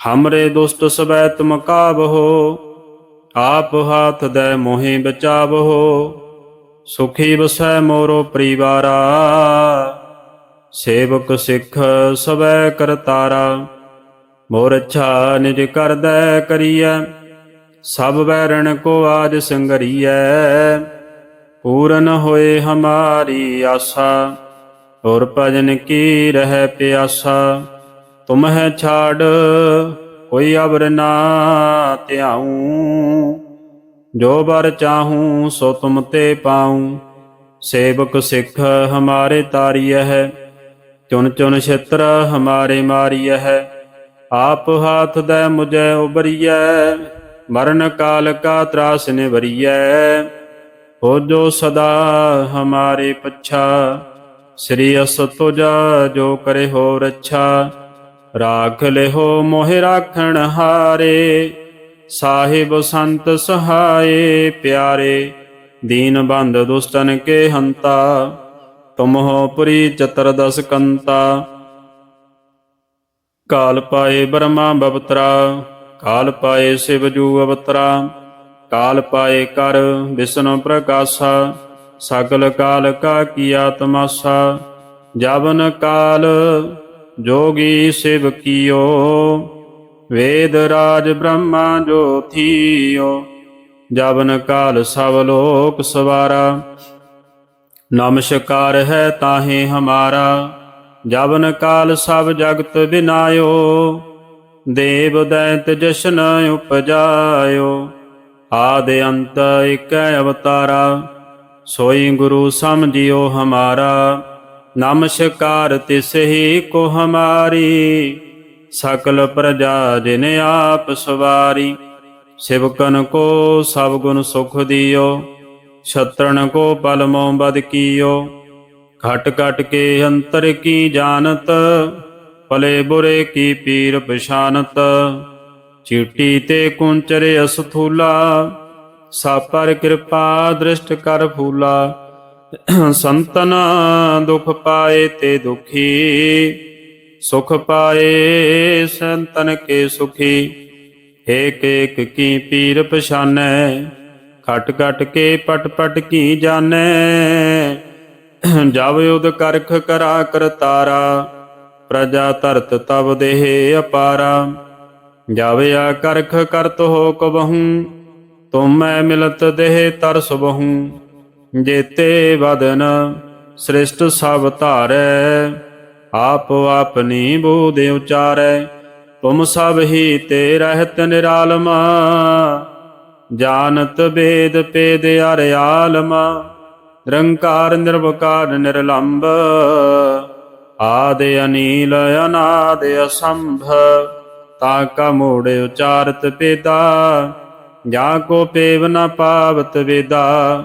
ਹਮਰੇ ਦੁਸ਼ਟ ਸਵੈ ਤੁਮ ਕਾਬਹੋ ਆਪ ਹਾਥ ਦੇ ਮੋਹਿ ਬਚਾਵਹੋ ਸੁਖੀ ਵਸੈ ਮੋਰੋ ਪਰਿਵਾਰਾ ਸੇਵਕ ਸਿੱਖ ਸਬੈ ਕਰਤਾਰਾ ਮੋਰ ਅੱਛਾ ਨਿਜ ਕਰਦੈ ਕਰੀਐ ਸਭ ਬੈਰਣ ਕੋ ਆਜ ਸੰਗਰੀਐ ਪੂਰਨ ਹੋਏ ਹਮਾਰੀ ਆਸਾ ਔਰ ਭਜਨ ਕੀ ਰਹਿ ਪਿਆਸਾ ਤੁਮਹਿ ਛਾੜ, ਕੋਈ ਅਬਰ ਨਾ ਧਿਆਉ। ਜੋ ਬਰ ਚਾਹੂੰ, ਸੋ ਤੁਮ ਤੇ ਪਾਉ। ਸੇਵਕ ਸਿੱਖ ਹਮਾਰੇ ਤਾਰੀਐ ਹੈ ਚੁਨ ਚੁਨ ਛਿਤਰ ਹਮਾਰੇ ਮਾਰੀਐ ਹੈ ਆਪ ਹਾਥ ਦੇ ਮੁਝੈ ਉਬਰੀਐ ਮਰਨ ਕਾਲ ਕਾ ਤਰਾਸ ਨਿਵਰੀਐ। ਹੋ ਜੋ ਸਦਾ ਹਮਾਰੇ ਪੱਛਾ, ਸ੍ਰੀ ਅਸ ਤੁਜਾ ਜੋ ਕਰੇ ਹੋ ਰੱਛਾ ਰਾਖ ਲਿਹੋ ਮੋਹਿ ਰਾਖਣ ਹਾਰੇ, ਸਾਹਿਬ ਸੰਤ ਸਹਾਏ ਪਿਆਰੇ, ਦੀਨ ਬੰਦ ਦੁਸ਼ਟਨ ਕੇ ਹੰਤਾ ਤੁਮ ਪੁਰੀ ਚਤਰਦਸ ਕੰਤਾ। ਕਾਲ ਪਾਏ ਬ੍ਰਹਮਾ ਬਵਤਰਾ, ਕਾਲ ਪਾਏ ਸ਼ਿਵਜੂ ਅਵਤਰਾ, ਕਾਲ ਪਾਏ ਕਰ ਵਿਸ਼ਨ ਪ੍ਰਕਾਸ਼ਾ, ਸਗਲ ਕਾਲ ਕਾ ਕੀਆ ਤਮਾਸਾ ਜਵਨ ਕਾਲ ਜੋਗੀ ਸਿਵ ਕੀਓ, ਵੇਦ ਰਾਜ ਬ੍ਰਹਮਾ ਜੋਥੀਓ ਜਵਨ ਕਾਲ ਸਭ ਲੋਕ ਸਵਾਰਾ। ਨਮਸਕਾਰ ਹੈ ਤਾਹੇ ਹਮਾਰਾ, ਜਵਨ ਕਾਲ ਸਭ ਜਗਤ ਬਿਨਾਇਓ, ਦੇਵ ਦੈਂਤ ਜਸ਼ਨ ਉਪਜਾਇਓ, ਆਦ ਅੰਤ ਇਕ ਅਵਤਾਰਾ, ਸੋਈ ਗੁਰੂ ਸਮਝਿਓ ਹਮਾਰਾ। ਨਮਸਕਾਰ ਤਿਸਹੀ ਕੋ ਹਮਾਰੀ ਸਕਲ ਪ੍ਰਜਾ ਜਿਨ ਆਪ ਸਵਾਰੀ। ਸਿਵਕਨ ਕੋ ਸਭ ਗੁਣ ਸੁਖ ਦਿਓ ਛਤਰਨ ਕੋ ਪਲ ਮੋਹ ਬਦ ਕੀਓ। ਘਟ ਘਟ ਕੇ ਅੰਤਰ ਕੀ ਜਾਣਤ, ਭਲੇ ਬੁਰੇ ਕੀ ਪੀਰ ਪਛਾਨਤ। ਚੀਟੀ ਤੇ ਕੁੰਚਰ ਅਸਥੂਲਾ, ਸਾਪਰ ਕਿਰਪਾ ਦ੍ਰਿਸ਼ਟ ਕਰ ਫੂਲਾ। ਸੰਤਨ ਦੁਖ ਪਾਏ ਤੇ ਦੁਖੀ ਸੁਖ ਪਾਏ ਸੰਤਨ ਕੇ ਸੁਖੀ ਏਕ ਏਕ ਕੀ ਪੀਰ ਪਛਾਨੈ ਘਟ ਘਟ ਕੇ ਪਟ ਪਟ ਕੀ ਜਾਣੈ ਜਬ ਉਦ ਕਰਖ ਕਰਾ ਕਰਤਾਰਾ ਪ੍ਰਜਾ ਧਰਤ ਤਬ ਦੇਹ ਅਪਾਰਾ ਜਬ ਆ ਕਰਖ ਕਰਤ ਹੋ ਕਬਹੂ ਤੁਮ ਮੈਂ ਮਿਲਤ ਦੇਹ ਤਰਸ ਬਹੂ ਜੇਤੇ ਵਦਨ ਸ੍ਰਿਸ਼ਟ ਸਭ ਧਾਰੈ, ਆਪ ਆਪਨੀ ਬੂਧ ਉਚਾਰੈ, ਤੁਮ ਸਭ ਹੀ ਤੇ ਰਹਿਤ ਨਿਰਾਲਮਾ। ਜਾਣਤ ਵੇਦ ਪੇਦ ਅਰਿਆਲਮ ਨਿਰੰਕਾਰ ਨਿਰਵਕਾਰ ਨਿਰਲੰਭ ਆਦ ਅਨੀਲ ਅਨਾਦ ਅਸੰਭ, ਤਾ ਕਾ ਮੂੜ ਉਚਾਰਤ ਪੇਦਾ। ਜਾ ਕੋ ਪੇਵ ਨ ਪਾਵਤ ਵੇਦਾ।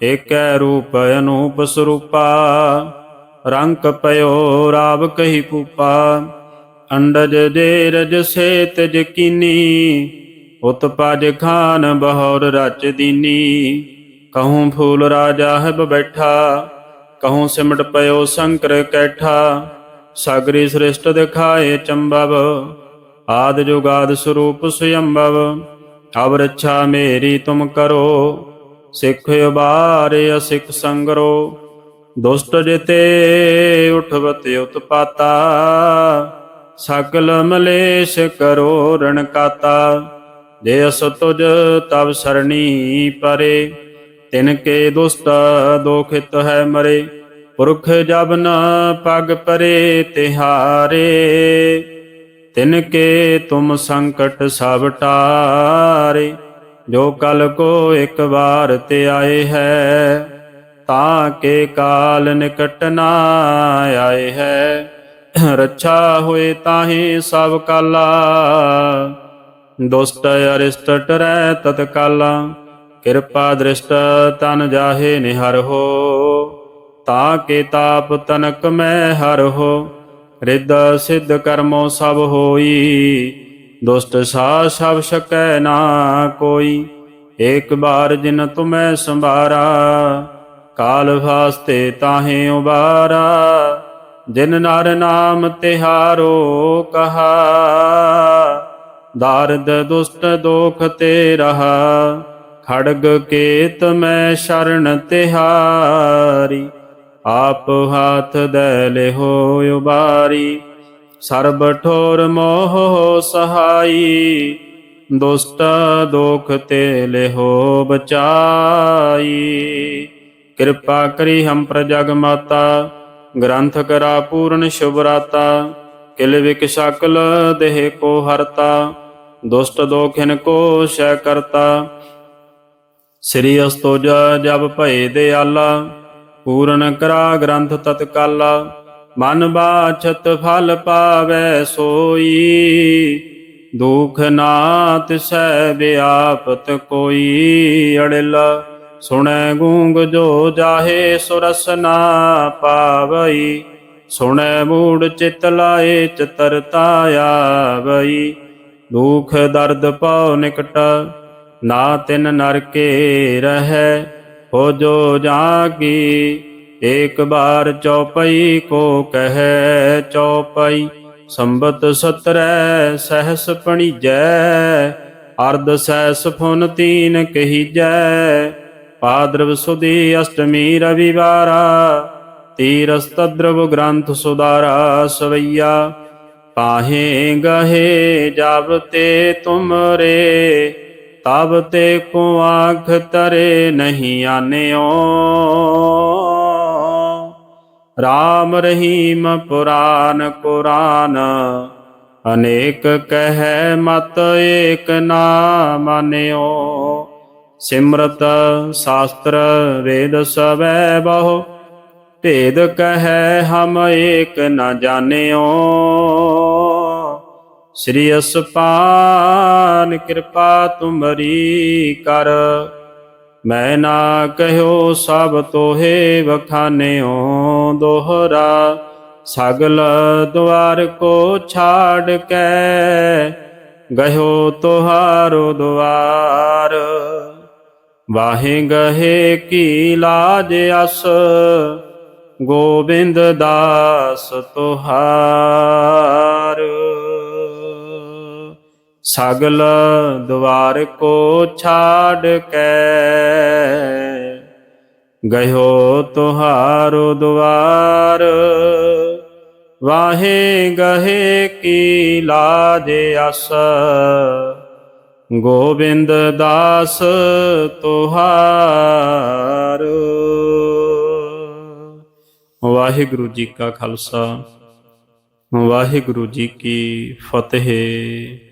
ਏਕੈ ਰੂਪ ਅਨੂਪ ਸਰੂਪਾ, ਰੰਕ ਪਇਓ ਰਾਵ ਕਹੀ ਪੂਪਾ ਅੰਡਜ ਦੇ ਰਜ ਸੇ ਤਜ ਕੀਨੀ ਉਤਪਜ ਖਾਨ ਬਹੁਰ ਰਚ ਦੀਨੀ। ਕਹੂੰ ਫੂਲ ਰਾਜਾ ਹੈ ਬੈਠਾ, ਕਹੂੰ ਸਿਮਟ ਪਇਓ ਸ਼ੰਕਰ ਕੈਠਾ। ਸਾਗਰੀ ਸ੍ਰਿਸ਼ਟ ਦਿਖਾਏ ਚੰਬਵ, ਆਦ ਜੁਗਾਦ ਸਰੂਪ ਸੁਯੰਭਵ ਅਬ ਰੱਛਾ ਮੇਰੀ ਤੁਮ ਕਰੋ ਸਿੱਖ ਉਬਾਰੇ ਅਸਿੱਖ ਸੰਗਰੋ, ਦੁਸ਼ਟ ਜਿਤੇ ਉਠਵਤ ਉਤਪਾਤਾ ਸਕਲ ਮਲੇਸ਼ ਕਰੋ ਰਣਕਾਤਾ। ਜੇ ਤੁਜ ਤਬ ਸਰਣੀ ਪਰੇ, ਤਿਨ ਕੇ ਦੁਸਤ ਦੋਖਿਤ ਹੈ ਮਰੇ, ਪੁਰਖ ਜਬ ਨ ਪਗ ਪਰੇ ਤਿਹਾਰੇ। ਤਿਨ ਕੇ ਤੁਮ ਸੰਕਟ ਸਭ ਟਾਰੇ ਜੋ ਕਲ ਕੋ ਇੱਕ ਵਾਰ ਤੇ ਆਏ ਹੈ, ਤਾਂ ਕੇ ਕਾਲ ਨਿਕਟ ਨਾ ਆਏ ਹੈ। ਰੱਛਾ ਹੋਏ ਤਾਹੇ ਸਭ ਕਾਲਾ ਦੁਸਤ ਅਰਿਸ਼ਟ ਟਰੈ ਤਤ ਕਾਲਾ ਕਿਰਪਾ ਦ੍ਰਿਸ਼ਟ ਤਨ ਜਾਹੇ ਨਿਹਰ ਹੋ, ਤਾ ਕੇ ਤਾਪ ਤਨਕ ਮੈਂ ਹਰ ਹੋ। ਰਿੱਧ ਸਿੱਧ ਕਰਮੋ ਸਭ ਹੋਈ ਦੁਸਤ ਸਾ ਸਭ ਸਕੈ ਨਾ ਕੋਈ। ਏਕ ਬਾਰ ਜਿਨ ਤੁਮੈ ਸੰਭਾਰਾ, ਕਾਲ ਵਾਸਤੇ ਤਾਹੇ ਉਬਾਰਾ। ਜਿਨ ਨਰ ਨਾਮ ਤਿਹਾਰੋ ਕਹਾ, ਦਾਰਦ ਦੁਸਤ ਦੋਖ ਤੇ ਰਹਾ। ਖੜਗ ਕੇਤ ਮੈਂ ਸ਼ਰਨ ਤਿਹਾਰੀ, ਆਪ ਹਾਥ ਦੈ ਲਿਹੋ ਉਬਾਰੀ। ਸਰਬ ਠੋਰ ਮੋਹ ਸਹਾਈ ਦੁਸਤ ਦੋਖ ਤੇ ਲਿਹੋ ਬਚਾਈ। ਕਿਰਪਾ ਕਰੀ ਹਮ ਪ੍ਰਜਗ ਮਾਤਾ, ਗ੍ਰੰਥ ਕਰਾ ਪੂਰਨ ਸ਼ੁਭਰਾਤਾ, ਕਿਲ ਵਿਕ ਸਕਲ ਦੇਹ ਕੋ ਹਰਤਾ, ਦੁਸ਼ਟ ਦੋਖਿਨ ਕੋ ਸ਼ੈ ਕਰਤਾ। ਸ੍ਰੀ ਅਸਤੋਜ ਜਬ ਭਏ ਦਿਆਲਾ, ਪੂਰਨ ਕਰਾ ਗ੍ਰੰਥ ਤਤਕਾਲਾ ਮਨ ਬਾਛਤ ਫਲ ਪਾਵੈ ਸੋਈ, ਦੁਖ ਨਾ ਤਿਸੈ ਵਿਆਪਤ ਕੋਈ। ਅੜਿਲ ਸੁਣੈ ਗੂੰਗ ਜੋ ਜਾਹੇ ਸੁਰਸ ਨਾ ਪਾਵਈ, ਸੁਣੈ ਮੂੜ ਚਿਤ ਲਾਏ ਚਤਰਤਾ ਆਵਈ। ਦੁਖ ਦਰਦ ਪਾਉ ਨਿਕਟ, ਨਾ ਤਿਨ ਨਰਕੇ ਰਹੈ, ਹੋ ਜੋ ਜਾਗੀ ਏਕ ਬਾਰ ਚੌਪਈ ਕੋ ਕਹੈ ਚੌਪਈ, ਸੰਬਤ ਸਤਰੈ ਸਹਸ ਪਣੀਜੈ, ਅਰਧ ਸੈਸ ਫੁਨ ਤੀਨ ਕਹੀਜੈ। ਪਾਦਰਵ ਸੁਦੀ ਅਸ਼ਟਮੀ ਰਵਿਵਾਰਾ ਤੀਰਸ ਤਦਰਵ ਗ੍ਰੰਥ ਸੁਦਾਰਾ ਸਵਈਆ। ਪਾਹੇ ਗਹੇ ਜਬ ਤੇ ਤੁਮਰੇ, ਤਬ ਤੇ ਕੋ ਆਖ ਤਰੇ ਨਹੀਂ ਆਨਿਓ। ਰਾਮ ਰਹੀਮ ਪੁਰਾਨ ਕੁਰਾਨ ਅਨੇਕ ਕਹਿ ਮਤ ਏਕ ਨਾ ਮਾਨਿਓ ਸਿਮਰਤ ਸ਼ਾਸਤਰ ਵੇਦ ਸਵੈ ਬਹੁ, ਭੇਦ ਕਹੈ ਹਮ ਏਕ ਨ ਜਾਣਿਓ। ਸ੍ਰੀ ਅਸਪਾਨ ਕਿਰਪਾ ਤੁਮਰੀ ਕਰ, ਮੈਂ ਨਾ ਕਹਿਓ ਸਭ ਤੋਹੇ ਵਖਾਨਿਓ। ਦੋਹਰਾ, ਸਗਲ ਦੁਆਰ ਕੋ ਛਾੜ ਕੇ ਗਇਓ ਤੁਹਾਰੋ ਦੁਆਰ ਵਾਹੇ ਗਹੇ ਕੀ ਲਾਜ ਅਸ, ਗੋਬਿੰਦ ਦਾਸ ਤੁਹਾਰ। ਸਗਲ ਦੁਆਰ ਕੋ ਛਾੜ ਕੇ ਗਇਓ ਤੁਹਾਰੋ ਦੁਆਰ। ਵਾਹੇ ਗਹੇ ਕੀ ਲਾਜ ਅਸ। ਗੋਬਿੰਦ ਦਾਸ ਤੁਹਾਰ। ਵਾਹਿਗੁਰੂ ਜੀ ਕਾ ਖਾਲਸਾ। ਵਾਹਿਗੁਰੂ ਜੀ ਕੀ ਫਤਿਹ।